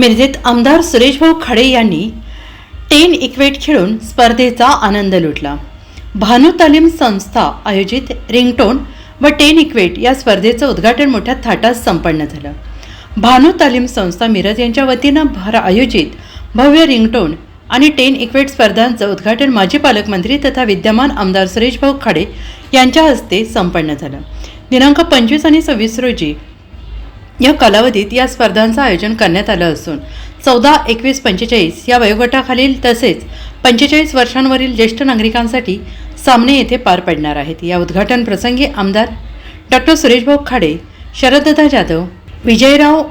मिरजेत आमदार सुरेशभाऊ खडे यांनी टेन इक्वेट खेळून स्पर्धेचा आनंद लुटला. भानू तालीम संस्था आयोजित रिंगटोन व टेन इक्वेट या स्पर्धेचं उद्घाटन मोठ्या थाटात संपन्न झालं. भानू तालीम संस्था मिरज यांच्या वतीनं भर आयोजित भव्य रिंगटोन आणि टेन इक्वेट स्पर्धांचं उद्घाटन माजी पालकमंत्री तथा विद्यमान आमदार सुरेशभाऊ खाडे यांच्या हस्ते संपन्न झालं. दिनांक पंचवीस आणि सव्वीस रोजी या कालावधीत या स्पर्धांचं आयोजन करण्यात आलं असून चौदा एकवीस पंचेचाळीस या वयोगटाखालील तसेच पंचेचाळीस वर्षांवरील ज्येष्ठ नागरिकांसाठी सामने येथे पार पडणार आहेत. या उद्घाटन प्रसंगी आमदार डॉक्टर सुरेशभाऊ खाडे शरददा जाधव विजयराव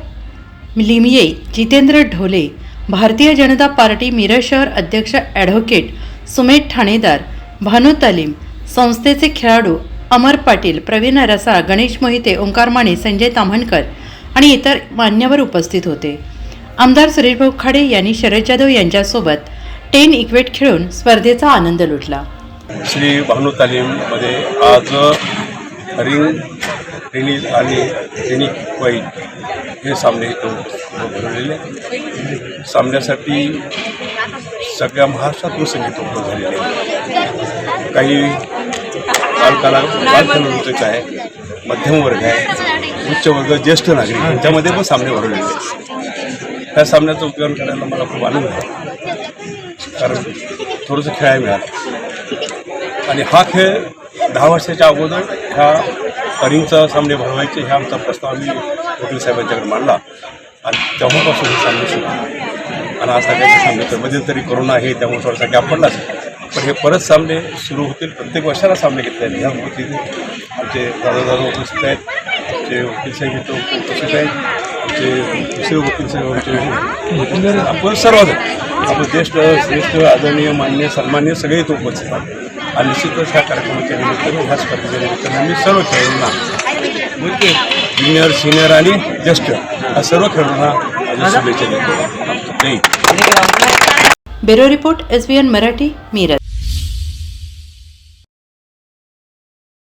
लिमये जितेंद्र ढोले भारतीय जनता पार्टी मिरज शहर अध्यक्ष ॲडव्होकेट सुमेध ठाणेदार भानू तालीम संस्थेचे खेळाडू अमर पाटील प्रवीण रसाळ गणेश मोहिते ओंकार माने संजय ताम्हणकर आणि इतर मान्यवर उपस्थित होते. आमदार सुरेशभाऊ खाडे यांनी शरद जाधव यांच्यासोबत टेन इक्वेट खेळून स्पर्धेचा आनंद लुटला. श्री भानू तालीममध्ये आज रिंग टेनिस आणि टेनिक वाईट हे सामने इथं भरवलेले सामन्यासाठी सगळ्या महाराष्ट्रातून संगीत उपलब्ध झालेले. काही बालकाला उच्च आहे मध्यम वर्ग आहे उच्च वर्ग ज्येष्ठ नागरिक यांच्यामध्ये पण सामने भरवलेले आहेत. त्या सामन्याचं उपयोग करायला मला खूप आनंद आहे कारण थोडंसं खेळायला मिळालं. आणि हा खेळ दहा वर्षाच्या अगोदर ह्या करिंगचा सामने भरवायचे ह्या आमचा प्रस्ताव आम्ही वकील साहेबांच्याकडे मांडला. आणि तेव्हापासून हे सामने सुरू. आणि आज सगळ्याचे सामने तर मध्यंतरी कोरोना आहे त्यामुळे थोडासा गॅप पडलाच. पण हे परत सामने सुरू होतील. प्रत्येक वर्षाला सामने घेतले आहेत ह्या वकील आमचे दादा दादा उपस्थित आहेत आमचे वकील साहेब इथं उपस्थित आहेत आमचे दुसरे वकील साहेब आमचे आपण सर्वजण आपण ज्येष्ठ श्रेष्ठ आदरणीय मान्य सन्मान्य सगळे इथं उपस्थित आहेत. आणि निश्चितच ह्या कार्यक्रमाच्या निमित्तानं ह्या स्पर्धेच्या निमित्तानं आम्ही सर्व खेळाडूंना म्हणजे ज्युनियर सिनियर आणि ज्येष्ठ या सर्व खेळाडूंना शुभेच्छा देतो. जय bureau report S B N Marathi Miraj.